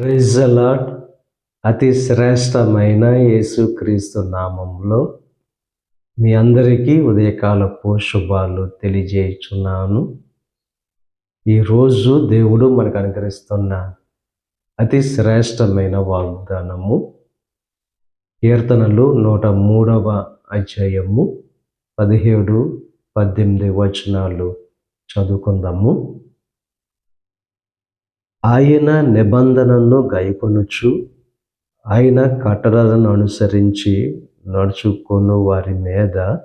Allot అతి శ్రేష్టమైన యేసుక్రీస్తు నామంలో మీ అందరికీ ఉదయకాలపు శుభాలు తెలియజేయుచున్నాను. ఈరోజు దేవుడు మనకు అనుగ్రహిస్తున్న అతి శ్రేష్టమైన వాగ్దానము కీర్తనలు నూట మూడవ అధ్యాయము పదిహేడు పద్దెనిమిది వచనాలు చదువుకుందాము. ఆయన నిబంధనను గైకొనుచు ఆయన కట్టడలను అనుసరించి నడుచుకొను వారి మీద.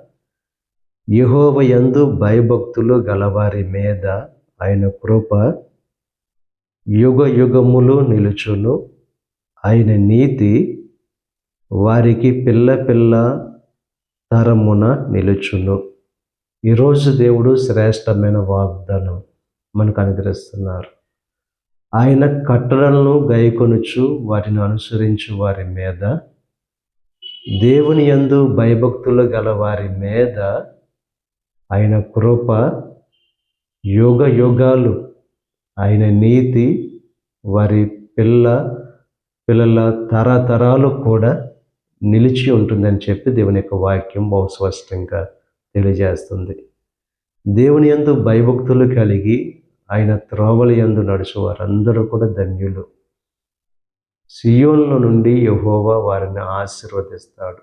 యహోవయందు భయభక్తులు గలవారి మీద ఆయన కృప యుగ యుగములు నిలుచును. ఆయన నీతి వారికి పిల్ల పిల్ల తరమున నిలుచును. ఈరోజు దేవుడు శ్రేష్టమైన వాగ్దానం మనకు అనుగ్రహిస్తున్నారు. ఆయన కట్టడలను గైకొనుచు వాటిని అనుసరించు వారి మీద దేవుని యందు భయభక్తులు గల వారి మీద ఆయన కృప యోగ యోగాలు ఆయన నీతి వారి పిల్ల పిల్లల తరతరాలు కూడా నిలిచి ఉంటుందని చెప్పి దేవుని యొక్క వాక్యం బహు స్పష్టంగా తెలియజేస్తుంది. దేవుని యందు భయభక్తులు కలిగి ఆయన త్రోవల యందు నడుచు వారందరూ కూడా ధన్యులు. సియోన్ల నుండి యహోవా వారిని ఆశీర్వదిస్తాడు.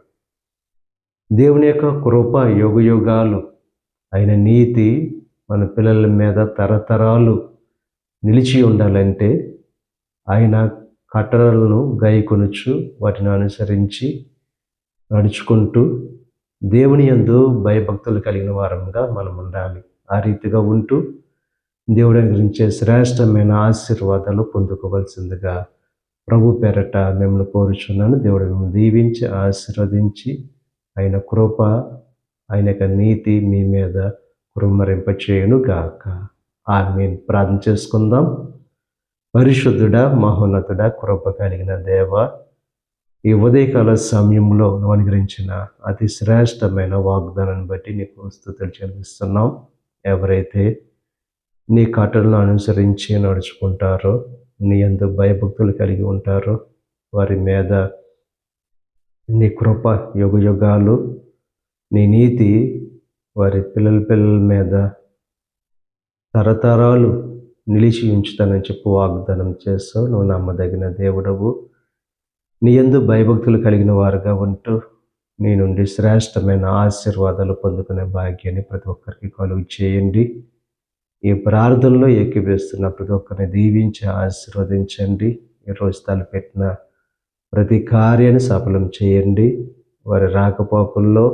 దేవుని యొక్క కృప యుగ యుగాలు ఆయన నీతి మన పిల్లల మీద తరతరాలు నిలిచి ఉండాలంటే ఆయన కట్టడలను గైకొనుచు వాటిని అనుసరించి నడుచుకుంటూ దేవుని యందు భయభక్తులు కలిగిన వారంగా మనం ఉండాలి ఆ రీతిగా ఉంటూ దేవుడు అనుగ్రహించే శ్రేష్టమైన ఆశీర్వాదాలు పొందుకోవలసిందిగా ప్రభు పేరట మిమ్మల్ని కోరుచున్నాను. దేవుడు మిమ్మల్ని దీవించి ఆశీర్వదించి ఆయన కృప ఆయన యొక్క నీతి మీ మీద కురుమరింప చేయను గాక ఆమె ప్రార్థన చేసుకుందాం. పరిశుద్ధుడా మహోన్నతుడా కృప కలిగిన దేవ ఈ ఉదయకాల సమయంలో నువ్వు అనుగ్రహించిన అతి శ్రేష్టమైన వాగ్దానాన్ని బట్టి నీకు స్థుతులు చెల్లిస్తున్నాం. ఎవరైతే నీ కట్టలను అనుసరించి నడుచుకుంటారో. నీ అందు భయభక్తులు కలిగి ఉంటారో. వారి మీద నీ కృప యుగ యుగాలు నీ నీతి వారి పిల్లల పిల్లల మీద తరతరాలు నిలిచి ఉంచుతానని చెప్పి వాగ్దానం చేస్తావు నువ్వు నమ్మదగిన దేవుడవు. నీ ఎందు భయభక్తులు కలిగిన వారుగా ఉంటూ నీ నుండి శ్రేష్టమైన ఆశీర్వాదాలు పొందుకునే భాగ్యాన్ని ప్రతి ఒక్కరికి కలుగు చేయండి ఈ ప్రార్థనలో ఎక్కివేస్తున్న ప్రతి ఒక్కరిని దీవించి ఆశీర్వదించండి. ఈరోజు తలపెట్టిన ప్రతి కార్యాన్ని సఫలం చేయండి. వారి రాకపోకల్లో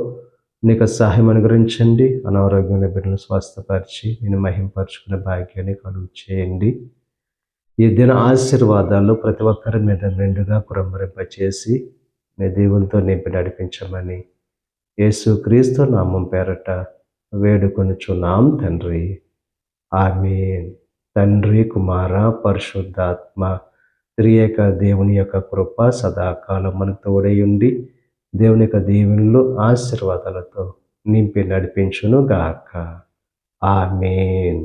నీకు సహాయం అనుగ్రహించండి. అనారోగ్యమైన బిడ్డను స్వస్థపరిచి నేను మహింపరచుకునే భాగ్యాన్ని కలుగు చేయండి. ఈ దిన ఆశీర్వాదాలు ప్రతి ఒక్కరి మీద మెండుగా కురంబరింపచేసి నీ దేవునితో నింపి నడిపించమని యేసు క్రీస్తు నామం పేరట వేడుకొనుచున్నాం తండ్రి. ఆమె తండ్రి కుమార పరిశుద్ధాత్మ త్రియేక దేవుని యొక్క కృప సదాకాలం మనకు తోడై ఉండి దేవుని యొక్క దీవెనలు ఆశీర్వాదాలతో నింపి నడిపించును గాక ఆమెన్.